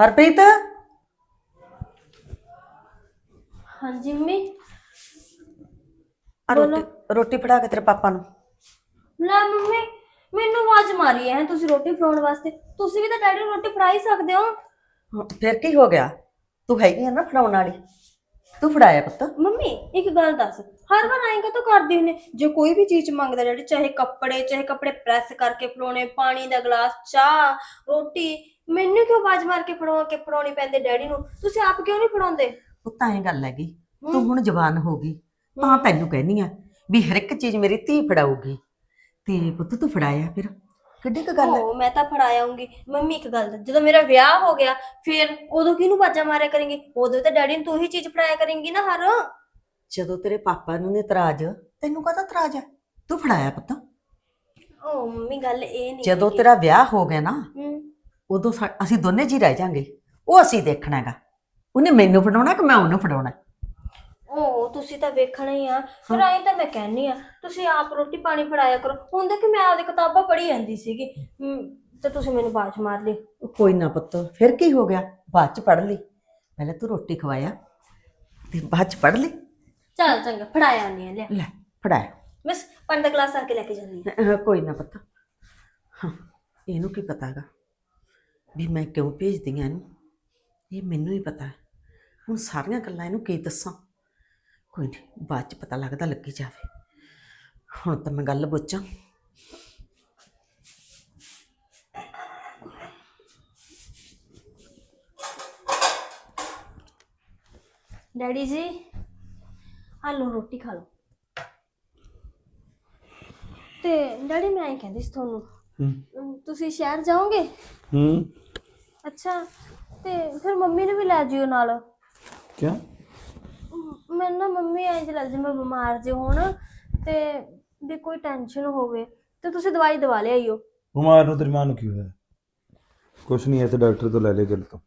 ਹਰਪ੍ਰੀਤ? ਹਾਂਜੀ ਮੰਮੀ। ਆ ਰੋਟੀ ਰੋਟੀ ਫੜਾ ਕੇ ਤੇਰੇ ਪਾਪਾ ਨੂੰ। ਲੈ ਮੰਮੀ ਮੈਨੂੰ ਆਵਾਜ਼ ਮਾਰੀ ਹੈ ਤੁਸੀਂ ਰੋਟੀ ਫੜਾਉਣ ਵਾਸਤੇ। ਤੁਸੀਂ ਵੀ ਤਾਂ ਡੈਡੀ ਨੂੰ ਰੋਟੀ ਫੜਾ ਹੀ ਸਕਦੇ ਹੋ। ਫਿਰ ਕੀ ਹੋ ਗਿਆ? ਤੂੰ ਹੈਗੀ ਆ ਨਾ ਫੜਾਉਣ ਵਾਲੀ। ਤੂੰ ਫੜਾਇਆ ਪੁੱਤ। ਮੰਮੀ ਇੱਕ ਗੱਲ ਦੱਸ। ਹਰ ਵਾਰ ਆਏਗਾ ਤਾਂ ਕਰਦੀ ਹੁੰਨੇ ਜੇ ਕੋਈ ਵੀ ਚੀਜ਼ ਮੰਗਦਾ ਡੈਡੀ ਚਾਹੇ ਕੱਪੜੇ ਚਾਹੇ ਕੱਪੜੇ ਪ੍ਰੈਸ ਕਰਕੇ ਫੜਾਉਣੇ ਪਾਣੀ ਦਾ ਗਲਾਸ ਚਾਹ ਰੋਟੀ ਮੈਨੂੰ ਕਿਉਂ ਆਵਾਜ਼ ਮਾਰ ਕੇ ਫੜਾਉ ਕੇ ਫੜਾਉਣੀ ਪੈਂਦੇ ਡੈਡੀ ਨੂੰ? ਤੁਸੀਂ ਆਪ ਕਿਉਂ ਨਹੀਂ ਫੜਾਉਂਦੇ? ਪੁੱਤ ਐਂ ਗੱਲ ਹੈਗੀ। ਤੂੰ ਹੁਣ ਜਵਾਨ ਹੋ ਗਈ। ਤਾਂ ਤੈਨੂੰ ਕਹਿਨੀ ਆ ਵੀ ਹਰ ਇੱਕ ਚੀਜ਼ ਮੇਰੀ ਧੀ ਫੜਾਊਗੀ। ਤੇ ਪੁੱਤ ਤੂੰ ਫੜਾਇਆ ਫਿਰ? ਕਿੱਡੀ ਕੁ ਗੱਲ ਹੈ? ਮੈਂ ਤਾਂ ਫੜਾਇਆਉਂਗੀ। ਮੰਮੀ ਇੱਕ ਗੱਲ ਦੱਸ, ਜਦੋਂ ਮੇਰਾ ਵਿਆਹ ਹੋ ਗਿਆ ਫਿਰ ਉਦੋਂ ਕਿਹਨੂੰ ਬਾਜਾ ਮਾਰਿਆ ਕਰੇਂਗੀ? ਉਦੋਂ ਤਾਂ ਡੈਡੀ ਨੂੰ ਤੂੰ ਹੀ ਚੀਜ਼ ਫੜਾਇਆ ਕਰੇਂਗੀ ਨਾ ਹਰ। ਜਦੋਂ ਤੇਰੇ ਪਾਪਾ ਨੂੰ ਨੇ ਤਰਾਜ ਤੈਨੂੰ ਕਾਹਦਾ ਤਰਾਜ ਹੈ? ਤੂੰ ਫੜਾਇਆ ਪੁੱਤ। ਓ ਮੰਮੀ ਗੱਲ ਇਹ ਨਹੀਂ ਜਦੋਂ ਹੈਗੀ। ਤੇਰਾ ਵਿਆਹ ਹੋ ਗਿਆ ਨਾ ਹੂੰ। ਉਦੋਂ ਸਾ- ਅਸੀਂ ਦੋਨੇ ਜੀ ਰਹਿ ਜਾਾਂਗੇ। ਉਹ ਅਸੀਂ ਦੇਖਣਾ ਹੈਗਾ। ਉਹਨੇ ਮੈਨੂੰ ਫੜਾਉਣਾ ਕਿ ਮੈਂ ਉਹਨੂੰ ਫੜਾਉਣਾ? ਓ ਤੁਸੀਂ ਤਾਂ ਵੇਖਣਾ ਹੀ ਆ। ਫਿਰ ਆਈ ਤਾਂ ਮੈਂ ਕਹਿਨੀ ਆ ਤੁਸੀਂ ਆਪ ਰੋਟੀ ਪਾਣੀ ਫੜਾਇਆ ਕਰੋ। ਹੁਣ ਦੇਖ ਮੈਂ ਆਪਦੀ ਕਿਤਾਬਾਂ ਪੜ੍ਹੀ ਜਾਂਦੀ ਸੀਗੀ। ਤੇ ਤੁਸੀਂ ਮੈਨੂੰ ਬਾਜ ਮਾਰ ਲਈ ਕੋਈ ਨਾ ਪੁੱਤ ਫਿਰ ਕੀ ਹੋ ਗਿਆ? ਬਾਅਦ ਚ ਪੜ ਲਈ। ਪਹਿਲਾਂ ਤੂੰ ਰੋਟੀ ਖਵਾਇਆ ਤੇ ਬਾਅਦ ਚ ਪੜ ਲਈ। ਚੱਲ ਚੰਗਾ ਫੜਾਇਆ ਨਹੀਂ ਆ ਲਿਆ। ਲੈ ਫੜਾਇਆ। ਮਿਸ ਪੰਜ ਦਾ ਗਲਾਸ ਆ ਕੇ ਲੈ ਕੇ ਜਾਂਦੀ ਅਹ, ਕੋਈ ਨਾ ਪੁੱਤ। ਹਾਂ ਇਹਨੂੰ ਕੀ ਪਤਾਗਾ ਵੀ ਮੈਂ ਕਿਉਂ ਭੇਜਦੀ ਆ ਇਹਨੂੰ? ਇਹ ਮੈਨੂੰ ਹੀ ਪਤਾ। ਹੈ ਹੁਣ ਸਾਰੀਆਂ ਗੱਲਾਂ ਇਹਨੂੰ ਕੀ ਦੱਸਾਂ? ਕੋਈ ਨਹੀਂ ਬਾਅਦ ਚ ਪਤਾ ਲੱਗਦਾ ਲੱਗੀ ਜਾਵੇ। ਹੁਣ ਤਾਂ ਮੈਂ ਗੱਲ ਪੁੱਛਾਂ। ਡੈਡੀ ਜੀ ਆ ਲਓ ਰੋਟੀ ਖਾ ਲਓ। ਤੇ ਡੈਡੀ ਮੈਂ ਇਹ ਕਹਿੰਦੀ ਸੀ ਤੁਹਾਨੂੰ ਅਮ, ਤੁਸੀਂ ਸ਼ਹਿਰ ਜਾਓਗੇ? ਹੂੰ। ਅੱਛਾ ਤੇ ਫਿਰ ਮੰਮੀ ਨੂੰ ਵੀ ਲੈ ਜਿਓ ਨਾਲ। ਕਿਆ ਮ- ਮੈਨੂੰ ਨਾ ਮੰਮੀ ਐਂ ਜਿਹਾ ਲੱਗਦਾ ਮੈਂ ਬਿਮਾਰ ਜੇ ਹੋਣ ਤੇ ਵੀ ਕੋਈ ਟੈਨਸ਼ਨ ਹੋਵੇ ਤੇ ਤੁਸੀਂ ਦਵਾਈ ਦਵਾ ਲਿਆਈਓ ਬਿਮਾਰ ਨੂੰ ਤੇਰੀ ਮਾਂ ਨੂੰ ਕੀ ਹੋਇਆ? ਕੁਛ ਨਹੀਂ ਤੇ ਡਾਕਟਰ ਤੋਂ ਲੈ ਲੈ ਗੱਲ ਤੋਂ।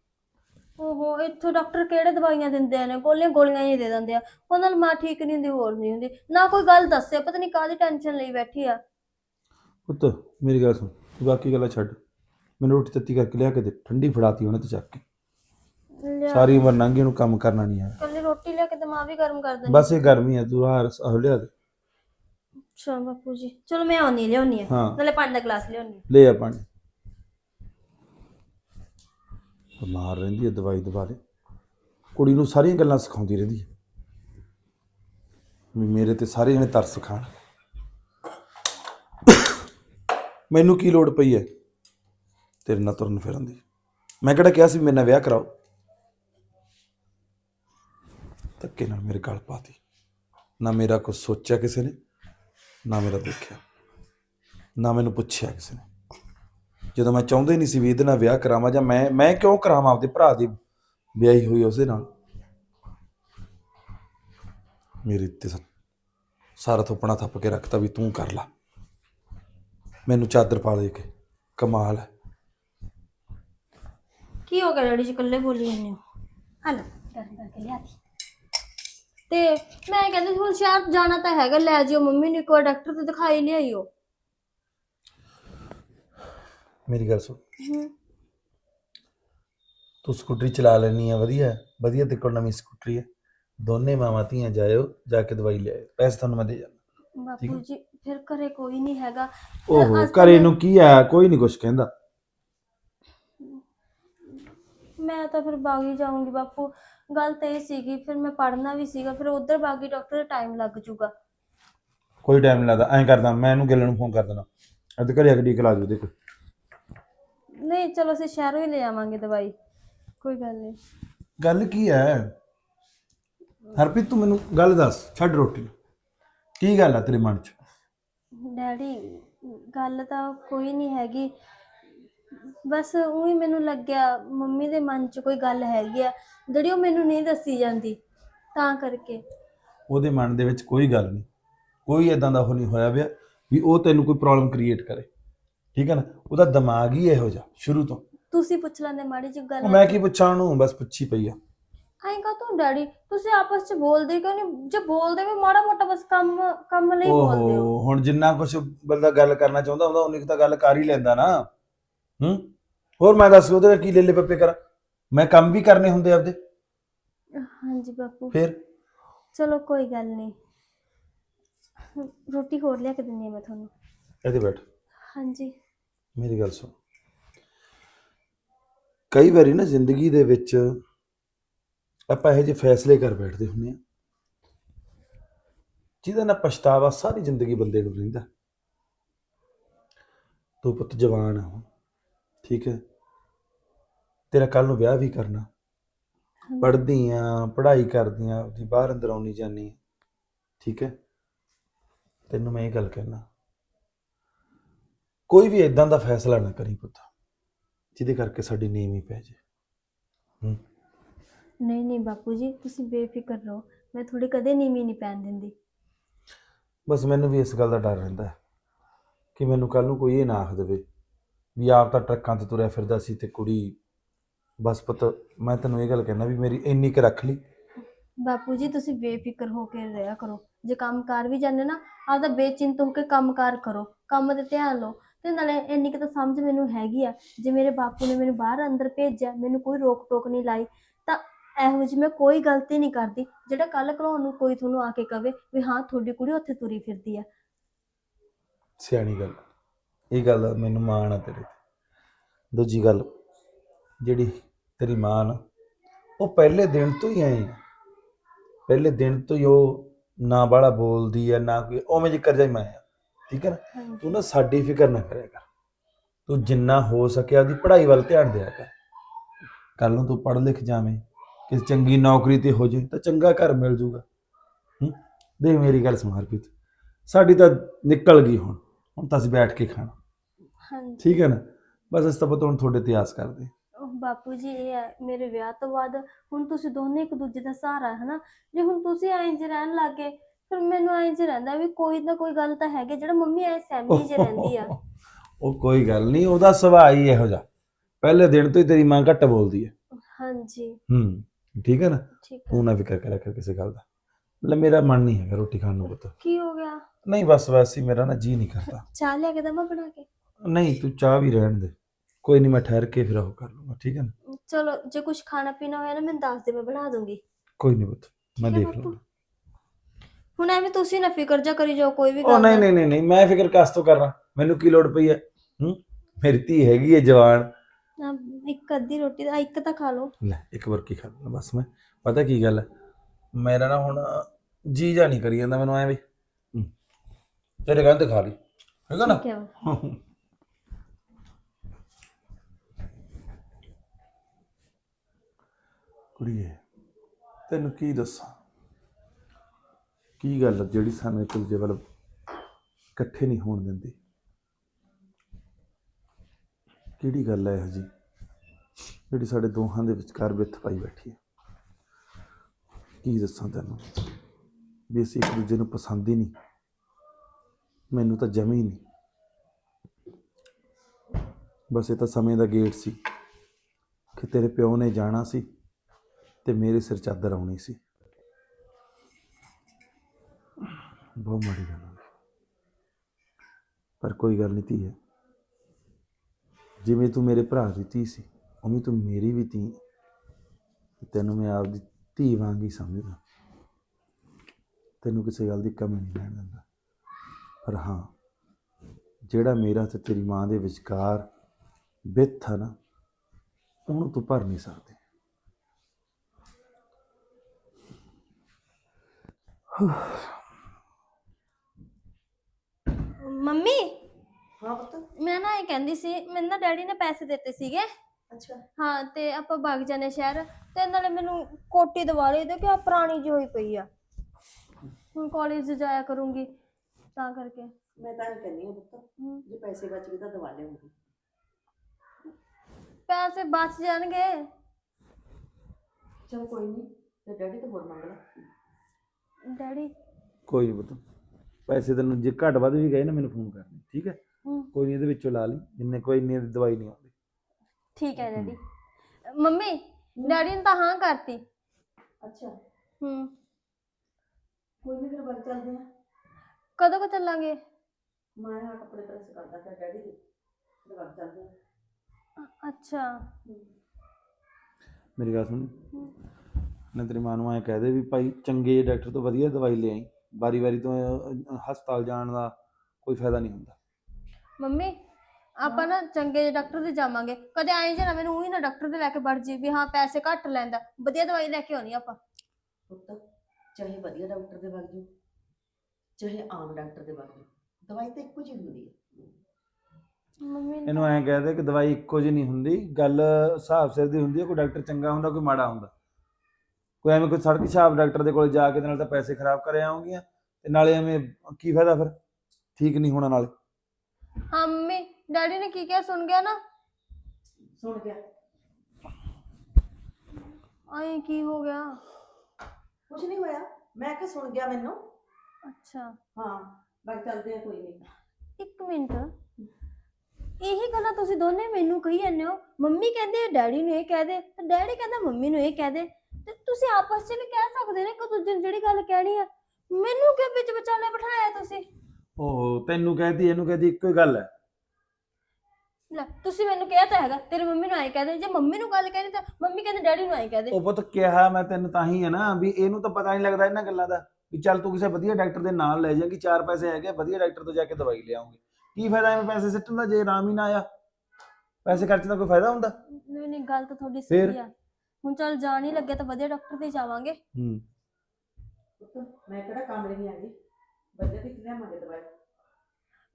ਓਹੋ ਇੱਥੋਂ ਡਾਕਟਰ ਕਿਹੜੇ ਦਵਾਈਆਂ ਦਿੰਦੇ ਨੇ? ਗੋਲੀਆਂ ਗੋਲੀਆਂ ਹੀ ਦੇ ਦਿੰਦੇ ਆ। ਉਹਨਾਂ ਨਾਲ ਮਾਂ ਠੀਕ ਨਹੀਂ ਹੁੰਦੀ ਹੋਰ ਨਹੀਂ ਹੁੰਦੀ। ਨਾ ਕੋਈ ਗੱਲ ਦੱਸੇ ਪਤਾ ਨਹੀਂ ਕਾਹਦੀ ਟੈਨਸ਼ਨ ਲਈ ਬੈਠੀ ਆ। ਪੁੱਤ ਮੇਰੀ ਗੱਲ ਸੁਣ ਤੂੰ ਬਾਕੀ ਗੱਲਾਂ ਛੱਡ। ਮੈਨੂੰ ਰੋਟੀ ਤੱਤੀ ਕਰਕੇ ਲਿਆ ਕੇ ਦੇ ਠੰਡੀ ਫੜਾਤੀ ਉਹਨੇ ਤੇ ਚੱਕ ਕੇ। ਲਿਆ। ਸਾਰੀ ਉਮਰ ਲੰਘੀ ਉਹਨੂੰ ਕੰਮ ਕਰਨਾ ਨਹੀਂ ਆਇਆ। ਕੱਲੀ ਰੋਟੀ ਲਿਆ ਕੇ ਮਾਂ ਵੀ ਗਰਮ ਕਰ ਦਿੰਦੀ। ਬਸ ਇਹ ਗਰਮੀ ਹੈ ਤੂੰ ਆਹ ਆਹ ਲਿਆ ਦੇ। ਅੱਛਾ ਬਾਪੂ ਜੀ ਚਲੋ ਮੈਂ ਆਉਣੀ ਲਿਆਉਣੀ ਆ ਹਾਂ। ਨਾਲੇ ਪਾਣੀ ਦਾ ਗਲਾਸ ਲਿਆਉਣੀ ਲੈ ਆ ਪਾਣੀ ਬਿਮਾਰ ਰਹਿੰਦੀ ਹੈ ਦਵਾਈ ਦਵਾ ਲੈ ਕੁੜੀ ਨੂੰ ਸਾਰੀਆਂ ਗੱਲਾਂ ਸਿਖਾਉਂਦੀ ਰਹਿੰਦੀ ਹੈ ਵੀ ਮੇਰੇ ਤੇ ਸਾਰੇ ਜਣੇ ਤਰਸ ਖਾਣ। ਮੈਨੂੰ ਕੀ ਲੋੜ ਪਈ ਹੈ? ਤੇਰੇ ਨਾਲ ਤੁਰਨ ਫਿਰਨ ਦੀ। ਮੈਂ ਕਿਹੜਾ ਕਿਹਾ ਸੀ ਮੇਰੇ ਨਾਲ ਵਿਆਹ ਕਰਾਓ? ਧੱਕੇ ਨਾਲ ਮੇਰੇ ਗਲ ਪਾਤੀ ਨਾ ਮੇਰਾ ਕੁਝ ਸੋਚਿਆ ਕਿਸੇ ਨੇ, ਨਾ ਮੇਰਾ ਦੇਖਿਆ। ਨਾ ਮੈਨੂੰ ਪੁੱਛਿਆ ਕਿਸੇ ਨੇ। ਜਦੋਂ ਮੈਂ ਚਾਹੁੰਦੇ ਨਹੀਂ ਸੀ ਵੀ ਇਹਦੇ ਨਾਲ ਵਿਆਹ ਕਰਾਵਾਂ ਜਾਂ ਮੈਂ ਮੈਂ ਕਿਉਂ ਕਰਾਵਾਂ ਆਪਦੇ ਭਰਾ ਦੀ ਵਿਆਹੀ ਹੋਈ ਉਸਦੇ ਨਾਲ? ਮੇਰੀ ਤੇ ਸ- ਸਾਰਾ ਥੋਪਣਾ ਥੱਪ ਕੇ ਰੱਖਤਾ ਵੀ ਤੂੰ ਕਰ ਲਾ। ਮੈਨੂੰ ਚਾਦਰ ਪਾ ਦੇ ਕੇ। ਕਮਾਲ ਹੈ। ਕੀ ਹੋ ਗਿਆ ਡੈਡੀ ਜੀ? ਇਕੱਲੇ ਬੋਲੀ ਜਾਂਦੇ ਹੋ? ਹਲ ਗਰਮ ਕਰਕੇ ਲਿਆਤੀ ਤੇ ਮੈਂ ਕਹਿੰਦੀ ਸੀ ਹੁਣ ਸ਼ਹਿਰ ਜਾਣਾ ਤਾਂ ਹੈਗਾ ਲੈ ਜਿਓ ਮੰਮੀ ਨੂੰ ਇੱਕ ਵਾਰ ਡਾਕਟਰ ਤੇ ਦਿਖਾਈ ਲਿਆਈਓ। ਮੇਰੀ ਗੱਲ ਸੁਣ। ਤੂੰ ਸਕੂਟਰੀ ਚਲਾ ਲੈਣੀ ਆ ਵਧੀਆ। ਹੈ। ਵਧੀਆ ਤੇ ਕੋਲ ਨਵੀਂ ਸਕੂਟਰੀ ਹੈ ਦੋਨੇ ਮਾਵਾਂ ਧੀਆਂ ਜਾਇਓ ਜਾ ਕੇ ਦਵਾਈ ਲੈ ਆਇਓ। ਪੈਸੇ ਤੁਹਾਨੂੰ ਮੈਂ ਦੇ ਜਾਣਾ ਬਾਪੂ ਜੀ ਫਿਰ ਘਰੇ ਕੋਈ ਨਹੀਂ ਹੈਗਾ। ਓਹੋ ਅੱਜ ਤਾਂ ਘਰੇ ਮੈਂ- ਨੂੰ ਕੀ ਆ ਕੋਈ ਨਹੀਂ ਕੁਛ ਕਹਿੰਦਾ। ਮੈਂ ਤਾਂ ਫਿਰ ਬਾਗੀ ਜਾਊਂਗੀ ਬਾਪੂ। ਗੱਲ ਤਾਂ ਇਹ ਸੀਗੀ ਫਿਰ ਮੈਂ ਪੜ੍ਹਨਾ ਵੀ ਸੀਗਾ ਫਿਰ ਉਧਰ ਬਾਗੀ ਡਾਕਟਰ ਦਾ ਟਾਈਮ ਲੱਗ ਜੂਗਾ। ਕੋਈ ਟਾਈਮ ਨਹੀਂ ਲੱਗਦਾ ਐਂ ਕਰਦਾ ਮੈਂ ਇਹਨੂੰ ਗਿੱਲ ਨੂੰ ਫੋਨ ਕਰ ਦੇਣਾ ਅੱਜ ਘਰੇ ਆ ਕੇ ਡੀਕ ਲਾ ਜੂ ਦੇਖ। ਨਹੀਂ ਚਲੋ ਅਸੀਂ ਸ਼ਹਿਰੋਂ ਹੀ ਲੈ ਆਵਾਂਗੇ ਦਵਾਈ ਕੋਈ ਗੱਲ ਨਹੀਂ। ਗੱਲ ਕੀ ਹੈ? ਹਰਪ੍ਰੀਤ ਤੂੰ ਮੈਨੂੰ ਗੱਲ ਦੱਸ ਛੱਡ ਰੋਟੀ। ਨੂੰ। ਕੀ ਗੱਲ ਆ ਤੇਰੇ ਮਨ 'ਚ? ਡੈਡੀ ਗੱਲ ਤਾਂ ਕੋਈ ਨਹੀਂ ਹੈਗੀ। ਬਸ ਉਹੀ ਮੈਨੂੰ ਲੱਗਿਆ ਮੰਮੀ ਦੇ ਮਨ 'ਚ ਕੋਈ ਗੱਲ ਹੈਗੀ ਆ ਜਿਹੜੀ ਉਹ ਮੈਨੂੰ ਨਹੀਂ ਦੱਸੀ ਜਾਂਦੀ ਤਾਂ ਕਰਕੇ। ਉਹਦੇ ਮਨ ਦੇ ਵਿੱਚ ਕੋਈ ਗੱਲ ਨਹੀਂ। ਕੋਈ ਇਦਾਂ ਦਾ ਉਹ ਨਹੀਂ ਹੋਇਆ ਵਿਆ ਵੀ ਉਹ ਤੈਨੂੰ ਕੋਈ ਪ੍ਰੋਬਲਮ ਕ੍ਰੀਏਟ ਕਰੇ। ਠੀਕ ਹੈ ਨਾ? ਉਹਦਾ ਦਿਮਾਗ ਹੀ ਇਹੋ ਜਿਹਾ ਸ਼ੁਰੂ ਤੋਂ। ਤੁਸੀਂ ਪੁੱਛ ਲੈਂਦੇ ਮਾੜੀ ਜਿਹੀ ਗੱਲ ਮੈਂ ਕੀ ਪੁੱਛਾਂ ਉਹਨੂੰ? ਬਸ ਪੁੱਛੀ ਪਈ ਆ। ਐਂ ਕਾ ਤੂੰ ਡੈਡੀ? ਤੁਸੀਂ ਆਪਸ 'ਚ ਬੋਲਦੇ ਕਿਉਂ ਨਹੀਂ? ਜੇ ਬੋਲਦੇ ਵੀ ਮਾੜਾ ਮੋਟਾ ਬਸ ਕੰਮ ਕੰਮ ਲਈ ਬੋਲਦੇ ਹੋ। ਓਹੋ ਹੁਣ ਜਿੰਨਾ ਕੁਝ ਬੰਦਾ ਗੱਲ ਕਰਨਾ ਚਾਹੁੰਦਾ ਹੁੰਦਾ ਕੁ ਤਾਂ ਗੱਲ ਕਰ ਹੀ ਲੈਂਦਾ ਨਾ। ਹੂੰ? ਹੋਰ ਮੈਂ ਦੱਸ ਉਹਦੇ ਨਾਲ ਕੀ ਲੈ ਲੈ ਪੱਪੇ ਕਰਾਂ? ਮੈਂ ਕੰਮ ਵੀ ਕਰਨੇ ਹੁੰਦੇ ਆਪਦੇ। ਹਾਂਜੀ ਬਾਪੂ। ਫਿਰ? ਚਲੋ ਕੋਈ ਗੱਲ ਨਹੀਂ। ਰੋਟੀ ਹੋਰ ਲਿਆ ਕੇ ਦਿੰਦੀ ਹਾਂ ਮੈਂ ਤੁਹਾਨੂੰ। ਇਹਦੇ ਬੈਠ। ਹਾਂਜੀ। ਮੇਰੀ ਗੱਲ ਸੁਣ। ਕਈ ਵਾਰੀ ਨਾ ਜ਼ਿੰਦਗੀ ਦੇ ਵਿੱਚ ਆਪਾਂ ਇਹੋ ਜਿਹੇ ਫੈਸਲੇ ਕਰ ਬੈਠਦੇ ਹੁੰਦੇ ਆ ਜਿਹਦਾ ਨਾ ਪਛਤਾਵਾ ਸਾਰੀ ਜ਼ਿੰਦਗੀ ਬੰਦੇ ਨੂੰ ਰਹਿੰਦਾ। ਤੂੰ ਪੁੱਤ ਜਵਾਨ ਆ ਹੁਣ, ਠੀਕ ਹੈ? ਤੇਰਾ ਕੱਲ ਨੂੰ ਵਿਆਹ ਵੀ ਕਰਨਾ। ਪੜ੍ਹਦੀ ਆ ਪੜ੍ਹਾਈ ਕਰਦੀ ਆ ਆਪਦੀ ਬਾਹਰ ਅੰਦਰ ਆਉਣੀ ਜਾਨੀ ਆਂ, ਠੀਕ ਹੈ? ਤੈਨੂੰ ਮੈਂ ਇਹ ਗੱਲ ਕਹਿਣਾ। ਕੋਈ ਵੀ ਇਦਾਂ ਦਾ ਫੈਸਲਾ ਨਾ ਕਰੀ ਪੁੱਤ ਜਿਹਦੇ ਕਰਕੇ ਸਾਡੀ ਨੀਂਵ ਹੀ ਪੈ ਜੇ ਹੂੰ। ਨਹੀਂ ਨਹੀਂ ਬਾਪੂ ਜੀ ਤੁਸੀਂ ਬੇਫਿਕਰ ਰਹੋ। ਮੈਂ ਥੋੜੀ ਕਦੇ ਨੀਵੀਂ ਨਹੀਂ ਪੈਣ ਦਿੰਦੀ। ਬਸ ਮੈਨੂੰ ਵੀ ਇਸ ਗੱਲ ਦਾ ਡਰ ਰਹਿੰਦਾ ਹੈ ਕਿ ਮੈਨੂੰ ਕੱਲ ਨੂੰ ਕੋਈ ਇਹ ਨਾ ਆਖ ਦੇਵੇ ਵੀ ਆਪ ਤਾਂ ਟਰੱਕਾਂ ਤੇ ਤੁਰਿਆ ਫਿਰਦਾ ਸੀ ਤੇ ਕੁੜੀ ਬਸ ਪੁੱਤ ਮੈਂ ਤੈਨੂੰ ਇਹ ਗੱਲ ਕਹਿਣਾ ਵੀ ਮੇਰੀ ਇੰਨੀ ਕੁ ਰੱਖ ਲਈ। ਬਾਪੂ ਜੀ ਤੁਸੀਂ ਬੇਫਿਕਰ ਹੋ ਕੇ ਰਿਹਾ ਕਰੋ। ਜੇ ਕੰਮ ਕਰ ਵੀ ਜਾਂਦੇ ਨਾ ਆਪਦਾ ਬੇਚਿੰਤ ਹੋ ਕੇ ਕੰਮ ਕਾਰ ਕਰੋ ਕੰਮ ਤੇ ਧਿਆਨ ਲਓ। ਤੇ ਨਾਲੇ ਇੰਨੀ ਕੁ ਤਾਂ ਸਮਝ ਮੈਨੂੰ ਹੈਗੀ ਆ ਜੇ ਮੇਰੇ ਬਾਪੂ ਨੇ ਮੈਨੂੰ ਬਾਹਰ ਅੰਦਰ ਭੇਜਿਆ ਮੈਨੂੰ ਕੋਈ ਰੋਕ ਟੋਕ ਨਹੀਂ ਲਾਈ ਇਹੋ ਜਿਹੀ ਮੈਂ ਕੋਈ ਗਲਤੀ ਨਹੀਂ ਕਰਦੀ ਜਿਹੜਾ ਕੱਲ ਘਰੋਂ ਨੂੰ ਕੋਈ ਤੁਹਾਨੂੰ ਆ ਕੇ ਕਵੇ ਵੀ ਹਾਂ ਤੁਹਾਡੀ ਕੁੜੀ ਉੱਥੇ ਤੁਰੀ ਫਿਰਦੀ ਆ। ਸਿਆਣੀ ਗੱਲ ਇਹ ਗੱਲ ਮੈਨੂੰ ਮਾਣ ਆ ਤੇਰੇ ਤੇ। ਦੂਜੀ ਗੱਲ ਜਿਹੜੀ ਤੇਰੀ ਮਾਂ ਨਾ ਉਹ ਪਹਿਲੇ ਦਿਨ ਤੋਂ ਹੀ ਆਈ ਆ। ਪਹਿਲੇ ਦਿਨ ਤੋਂ ਹੀ ਉਹ ਨਾ ਬਾਹਲਾ ਬੋਲਦੀ ਆ ਨਾ ਕੋਈ ਉਵੇਂ ਜਿਕਰ ਜਾਈ ਮੈਂ ਆ ਠੀਕ ਹੈ ਨਾ? ਹਾਂਜੀ। ਤੂੰ ਨਾ ਸਾਡੀ ਫਿਕਰ ਨਾ ਕਰਿਆ ਕਰ। ਤੂੰ ਜਿੰਨਾ ਹੋ ਸਕਿਆ ਉਹਦੀ ਪੜ੍ਹਾਈ ਵੱਲ ਧਿਆਨ ਦਿਆ ਕਰ। ਕੱਲ ਨੂੰ ਤੂੰ ਪੜ੍ਹ ਲਿਖ ਜਾਵੇਂ। ਕਿਸੇ ਚੰਗੀ ਨੌਕਰੀ ਤੇ ਹੋ ਜੇ ਤਾਂ ਚੰਗਾ ਘਰ ਮਿਲ ਜੂਗਾ। ਦੇਖ ਮੇਰੀ ਗੱਲ ਸੁਣ ਹਰਪ੍ਰੀਤ। ਸਾਡੀ ਤਾਂ ਨਿਕਲ ਗਈ ਹੁਣ। ਹੁਣ ਤਾਂ ਅਸੀਂ ਬੈਠ ਕੇ ਖਾਣਾ। ਹਾਂਜੀ। ਠੀਕ ਹੈ ਨਾ? ਬਸ ਅਸੀਂ ਤਾਂ ਪਤਾ ਹੁਣ ਤੁਹਾਡੇ ਤੇ ਆਸ ਕਰਦੇ। ਉਹ ਬਾਪੂ ਜੀ ਇਹ ਹੈ ਮੇਰੇ ਵਿਆਹ ਤੋਂ ਬਾਅਦ ਹੁਣ ਤੁਸੀਂ ਦੋਨੇ ਇੱਕ ਦੂਜੇ ਦਾ ਸਹਾਰਾ ਹੈ ਨਾ ਜੇ ਹੁਣ ਤੁਸੀਂ ਐਂ ਜੇ ਰਹਿਣ ਲੱਗੇ ਫਿਰ ਮੈਨੂੰ ਐਂ ਜੇ ਰਹਿੰਦਾ ਵੀ ਕੋਈ ਨਾ ਕੋਈ ਗੱਲ ਤਾਂ ਹੈਗੀ ਜਿਹੜਾ ਮੰਮੀ ਐ ਸਹਿਮੀ ਜੇ ਰਹਿੰਦੀ ਆ। ਉਹ ਕੋਈ ਗੱਲ ਨਹੀਂ ਉਹਦਾ ਸੁਭਾਅ ਹੀ ਇਹੋ ਜਿਹਾ। ਪਹਿਲੇ ਦਿਨ ਤੋਂ ਹੀ ਤੇਰੀ ਮਾਂ ਘੱਟ ਬੋਲਦੀ ਹੈ। ਹਾਂਜੀ। ਹੂੰ। ਠੀਕ ਹੈ ਨਾ? ਠੀਕ ਹੈ ਤੂੰ ਨਾ ਫਿਕਰ ਕਰਿਆ ਕਰ ਕਿਸੇ ਗੱਲ ਦਾ। ਲੈ ਮੇਰਾ ਮਨ ਨਹੀਂ ਹੈਗਾ ਰੋਟੀ ਖਾਣ ਨੂੰ ਪੁੱਤ। ਕੀ ਹੋ ਗਿਆ? ਨਹੀਂ ਬਸ ਵੈਸੇ ਹੀ ਮੇਰਾ ਨਾ ਜੀ ਨਹੀਂ ਕਰਦਾ। ਚਾਹ ਲਿਆ ਕੇ ਦਮਾ ਬਣਾ ਕੇ? ਨਹੀਂ ਤੂੰ ਚਾਹ ਵੀ ਰਹਿਣ ਦੇ। ਕੋਈ ਨਹੀਂ ਮੈਂ ਠਹਿਰ ਕੇ ਫਿਰ ਉਹ ਕਰ ਲੂੰਗਾ ਠੀਕ ਹੈ ਨਾ? ਚਲੋ ਜੇ ਕੁਝ ਖਾਣਾ ਪੀਣਾ ਹੋਇਆ ਨਾ ਮੈਨੂੰ ਦੱਸ ਦੇ ਮੈਂ ਬਣਾ ਦੂੰਗੀ। ਕੋਈ ਨਹੀਂ ਪੁੱਤ ਮੈਂ ਠੀਕ ਹੈ ਦੇਖ ਬਾਪੂ। ਲੂੰਗਾ। ਹੁਣ ਐਵੇਂ ਤੁਸੀਂ ਨਾ ਫਿਕਰ ਜਾ ਕਰੀ ਜਾਓ ਕੋਈ ਵੀ ਉਹ ਗੱਲ ਨਹੀਂ। ਨਹੀਂ ਨਹੀਂ ਨਹੀਂ ਮੈਂ ਫਿਕਰ ਕਾਸ ਤੋਂ ਕਰਨਾ ਮੈਨੂੰ ਕੀ ਲੋੜ ਪਈ ਹੈ ਹੂੰ? ਮੇਰੀ ਧੀ ਹੈਗੀ ਹੈ ਜਵਾਨ। ਇੱਕ ਅੱਧੀ ਰੋਟੀ ਦਾ ਇੱਕ ਤਾਂ ਖਾ ਲਓ। ਲੈ ਇੱਕ ਵਾਰ ਕੀ ਖਾ ਲੈਣਾ ਬਸ ਮੈਂ। ਪਤਾ ਕੀ ਗੱਲ ਹੈ ਮੇਰਾ ਨਾ ਹੁਣ ਜੀ ਜਾ ਨਹੀਂ ਕਰੀ ਜਾਂਦਾ ਮੈਨੂੰ ਐ ਵੀ। ਹੂੰ। ਤੇਰੇ ਕਹਿੰਦੇ ਖਾ ਲਈ। ਹੈਗਾ ਨਾ? ਠੀਕ ਹੈ ਬਾਪੂ। ਕੁੜੀਏ ਤੈਨੂੰ ਕੀ ਦੱਸਾਂ? ਕੀ ਗੱਲ ਆ ਜਿਹੜੀ ਸਾਨੂੰ ਇੱਕ ਦੂਜੇ ਵੱਲ ਇਕੱਠੇ ਨਹੀਂ ਹੋਣ ਦਿੰਦੀ? ਕਿਹੜੀ ਗੱਲ ਹੈ ਇਹ ਜੀ ਜਿਹੜੀ ਸਾਡੇ ਦੋਹਾਂ ਦੇ ਵਿਚਕਾਰ ਵਿੱਥ ਪਾਈ ਬੈਠੀ ਹੈ। ਕੀ ਦੱਸਾਂ ਤੈਨੂੰ? ਵੀ ਅਸੀਂ ਇੱਕ ਦੂਜੇ ਨੂੰ ਪਸੰਦ ਹੀ ਨਹੀਂ। ਮੈਨੂੰ ਤਾਂ ਜਮੇ ਹੀ ਨਹੀਂ। ਬਸ ਇਹ ਤਾਂ ਸਮੇਂ ਦਾ ਗੇਟ ਸੀ ਕਿ ਤੇਰੇ ਪਿਓ ਨੇ ਜਾਣਾ ਸੀ ਤੇ ਮੇਰੇ ਸਿਰ ਚਾਦਰ ਆਉਣੀ ਸੀ। ਬਹੁਤ ਮਾੜੀ ਗੱਲ ਹੈ। ਪਰ ਕੋਈ ਗੱਲ ਨਹੀਂ ਧੀ ਹੈ ਜਿਵੇਂ ਤੂੰ ਮੇਰੇ ਭਰਾ ਦੀ ਧੀ ਸੀ ਉਵੇਂ ਤੂੰ ਮੇਰੀ ਵੀ ਧੀ ਤੈਨੂੰ ਮੈਂ ਆਪਦੀ ਧੀ ਵਾਂਗ ਹੀ ਸਮਝਦਾ। ਤੈਨੂੰ ਕਿਸੇ ਗੱਲ ਦੀ ਕਮੀ ਨਹੀਂ ਰਹਿਣ ਦਿੰਦਾ। ਪਰ ਹਾਂ ਜਿਹੜਾ ਮੇਰਾ ਤੇ ਤੇਰੀ ਮਾਂ ਦੇ ਵਿਚਕਾਰ ਬਿੱਥ ਆ ਨਾ ਉਹਨੂੰ ਤੂੰ ਭਰ ਨਹੀਂ ਸਕਦੀ। ਮੰਮੀ ਹਾਂ ਪੁੱਤ। ਮੈਂ ਨਾ ਇਹ ਕਹਿੰਦੀ ਸੀ ਮੈਨੂੰ ਨਾ ਡੈਡੀ ਨੇ ਪੈਸੇ ਦਿੱਤੇ ਸੀਗੇ। ਅੱਛਾ। ਹਾਂ ਤੇ ਆਪਾਂ ਵਗ ਜਾਣੇ ਸ਼ਹਿਰ ਤੇ ਨਾਲੇ ਮੈਨੂੰ ਕੋਟੀ ਦਵਾ ਲਈ ਦੇ ਕਿ ਆ ਪੁਰਾਣੀ ਜਿਹੀ ਹੋਈ ਪਈ ਆ। ਹੁਣ ਕਾਲਜ ਜਾਇਆ ਕਰੂੰਗੀ ਤਾਂ ਕਰਕੇ। ਮੈਂ ਤਾਂ ਇਹ ਕਹਿੰਦੀ ਹਾਂ ਪੁੱਤ ਹਮ, ਜੇ ਪੈਸੇ ਬਚ ਗਏ ਤਾਂ ਦਵਾ ਲਿਆਉਂਗੀ। ਪੈਸੇ ਬਚ ਜਾਣਗੇ। ਚਲ ਕੋਈ ਨਹੀਂ ਤੇ ਡੈਡੀ ਤੋਂ ਹੋਰ ਮੰਗ ਲੈ। ਡੈਡੀ? ਕੋਈ ਨਹੀਂ ਪੁੱਤ ਪੈਸੇ ਤੈਨੂੰ ਜੇ ਘੱਟ ਵੱਧ ਵੀ ਗਏ ਨਾ ਮੈਨੂੰ ਫੋਨ ਕਰ ਲਈ ਠੀਕ ਹੈ? ਕੋਈ ਨਹੀਂ ਇਹਦੇ ਵਿੱਚੋਂ ਲਾ ਲਈ ਜਿੰਨੇ ਕੋਈ ਇੰਨੀ ਦੀ ਦਵਾਈ ਨਹੀਂ ਠੀਕ ਹੈ ਡੈਡੀ। ਮੰਮੀ ਡੈਡੀ ਨੇ ਤਾਂ ਹਾਂ ਕਰਤੀ। ਅੱਛਾ। ਹੂੰ। ਕੋਈ ਨਹੀਂ ਫਿਰ ਬਾਅਦ ਚੱਲਦੇ ਆ ਕਦੋਂ ਕੋ ਚੱਲਾਂਗੇ? ਮੈਂ ਆ ਕੱਪੜੇ ਪ੍ਰੈਸ ਕਰਦਾ ਫਿਰ ਡੈਡੀ ਦੇ। ਫਿਰ ਬਾਅਦ ਚੱਲਦੇ ਆ ਅ- ਅੱਛਾ ਮੇਰੀ ਗੱਲ ਸੁਣ। ਨਾ ਤੇਰੀ ਮਾਂ ਨੂੰ ਐ ਕਹਿ ਦੇ ਵੀ ਭਾਈ ਚੰਗੇ ਡਾਕਟਰ ਤੋਂ ਵਧੀਆ ਦਵਾਈ ਲੈ ਆਈ। ਵਾਰੀ ਵਾਰੀ ਤੋਂ ਅਹ, ਹਸਪਤਾਲ ਜਾਣ ਦਾ ਕੋਈ ਫਾਇਦਾ ਨਹੀਂ ਹੁੰਦਾ। ਮੰਮੀ ਆਪਾਂ ਨਾ ਚੰਗੇ ਜਿਹੇ ਡਾਕਟਰ ਦੇ ਜਾਵਾਂਗੇ। ਕਦੇ ਆਏ ਜੇ ਨਾ ਮੈਨੂੰ ਉਹੀ ਨਾ ਡਾਕਟਰ ਦੇ ਲੈ ਕੇ ਵੜ ਜੀ ਵੀ ਹਾਂ ਪੈਸੇ ਘੱਟ ਲੈਂਦਾ। ਵਧੀਆ ਦਵਾਈ ਲੈ ਕੇ ਆਉਣੀ ਆਪਾਂ। ਪੁੱਤ ਚਾਹੇ ਵਧੀਆ ਡਾਕਟਰ ਦੇ ਵਗ ਜਾਓ ਚਾਹੇ ਆਮ ਡਾਕਟਰ ਦੇ ਵਗ ਜਾਓ ਦਵਾਈ ਤਾਂ ਇੱਕੋ ਜਿਹੀ ਹੁੰਦੀ ਹੈ ਮੰਮੀ ਨੇ- ਇਹਨੂੰ ਐਂ ਕਹਿ ਦੇ ਕਿ ਦਵਾਈ ਇੱਕੋ ਜਿਹੀ ਨਹੀਂ ਹੁੰਦੀ। ਗੱਲ ਹਿਸਾਬ ਸਿਰ ਦੀ ਹੁੰਦੀ ਹੈ ਕੋਈ ਡਾਕਟਰ ਚੰਗਾ ਹੁੰਦਾ ਕੋਈ ਮਾੜਾ ਹੁੰਦਾ। ਕੋਈ ਐਵੇਂ ਕੋਈ ਸੜਕ ਹਿਸਾਬ ਡਾਕਟਰ ਦੇ ਕੋਲ ਜਾ ਕੇ ਤੇ ਨਾਲ ਤਾਂ ਪੈਸੇ ਖਰਾਬ ਕਰ ਆਉਂਗੀਆਂ ਤੇ ਨਾਲੇ ਐਵੇਂ ਕੀ ਫਾਇਦਾ ਫਿਰ? ਠੀਕ ਨਹੀਂ ਹੋਣਾ ਨਾਲੇ। ਹਾਂ ਮੰਮੀ ਡੈਡੀ ਨੇ ਕੀ ਕਿਹਾ? ਸੁਣ ਗਿਆ ਨਾ? ਸੁਣ ਗਿਆ। ਆਏ ਕੀ ਹੋ ਗਿਆ? ਕੁਝ ਨਹੀਂ ਹੋਇਆ। ਮੈਂ ਕਿ ਸੁਣ ਗਿਆ ਮੈਨੂੰ। ਅੱਛਾ। ਹਾਂ ਬਸ ਚੱਲਦੇ ਆ ਕੋਈ ਨਹੀਂ। ਇੱਕ ਮਿੰਟ। ਇਹੀ ਗੱਲਾਂ ਤੁਸੀਂ ਦੋਨੇ ਮੈਨੂੰ ਕਹੀ ਜਾਂਦੇ ਹੋ। ਮੰਮੀ ਕਹਿੰਦੇ ਡੈਡੀ ਨੂੰ ਇਹ ਕਹਿ ਦੇ। ਤੇ ਡੈਡੀ ਕਹਿੰਦਾ ਮੰਮੀ ਨੂੰ ਇਹ ਕਹਿ ਦੇ। ਤੇ ਤੁਸੀਂ ਆਪਸ 'ਚ ਵੀ ਕਹਿ ਸਕਦੇ ਨੇ ਕਿ ਦੂਜੇ ਨੂੰ ਜਿਹੜੀ ਗੱਲ ਕਹਿਣੀ ਆ। ਮੈਨੂੰ ਕਿਉਂ ਵਿੱਚ ਵਿਚਾਲੇ ਬਿਠਾਇਆ ਤੁਸੀਂ? ਓਹੋ ਤੈਨੂੰ ਕਹਿਤੀ ਇਹਨੂੰ ਕਹਿਤੀ ਇੱਕੋ ਹੀ ਗੱਲ ਹੈ। ਲੈ ਤੁਸੀਂ ਮੈਨੂੰ ਕਿਹਾ ਤਾਂ ਹੈਗਾ ਤੇਰੀ ਮੰਮੀ ਨੂੰ ਐਂ ਕਹਿ ਦੇ ਜੇ ਮੰਮੀ ਨੂੰ ਗੱਲ ਕਹਿਣੀ ਤਾਂ ਮੰਮੀ ਕਹਿੰਦੇ ਡੈਡੀ ਨੂੰ ਐਂ ਕਹਿ ਦੇ। ਉਹ ਪੁੱਤ ਕਿਹਾ ਮੈਂ ਤੈਨੂੰ ਤਾਂ ਹੀ ਹੈ ਨਾ ਵੀ ਇਹਨੂੰ ਤਾਂ ਪਤਾ ਨਹੀਂ ਲੱਗਦਾ ਇਹਨਾਂ ਗੱਲਾਂ ਦਾ ਵੀ ਚੱਲ ਤੂੰ ਕਿਸੇ ਵਧੀਆ ਡਾਕਟਰ ਦੇ ਨਾਲ ਲੈ ਜਾਏਂਗੀ ਚਾਰ ਪੈਸੇ ਹੈਗੇ ਵਧੀਆ ਡਾਕਟਰ ਤੋਂ ਜਾ ਕੇ ਦਵਾਈ ਲਿਆਉਂਗੇ। ਕੀ ਫਾਇਦਾ ਐਵੇਂ ਪੈਸੇ ਸਿੱਟਣ ਦਾ ਜੇ ਆਰਾਮ ਹੀ ਨਾ ਆਇਆ? ਪੈਸੇ ਖਰਚਣ ਦਾ ਕੋਈ ਫਾਇਦਾ ਹੁੰਦਾ? ਨਹੀਂ ਨਹੀਂ ਗੱਲ ਤਾਂ ਤੁਹਾਡੀ ਫਿਰ? ਸਹੀ ਆ। ਹੁਣ ਚੱਲ ਜਾਣ ਹੀ ਲੱਗੇ ਤਾਂ ਵਧੀਆ ਡਾਕਟਰ ਤੇ ਜਾਵਾਂਗੇ। ਹੂੰ। ਪੁੱਤ ਮੈਂ ਕਿਹੜਾ ਕੰਮ ਨਹੀਂ ਆ ਗਈ ਬੰਦੇ ਕਿੱਥੇ ਲਿਆਵਾਂਗੇ ਦਵਾਈ?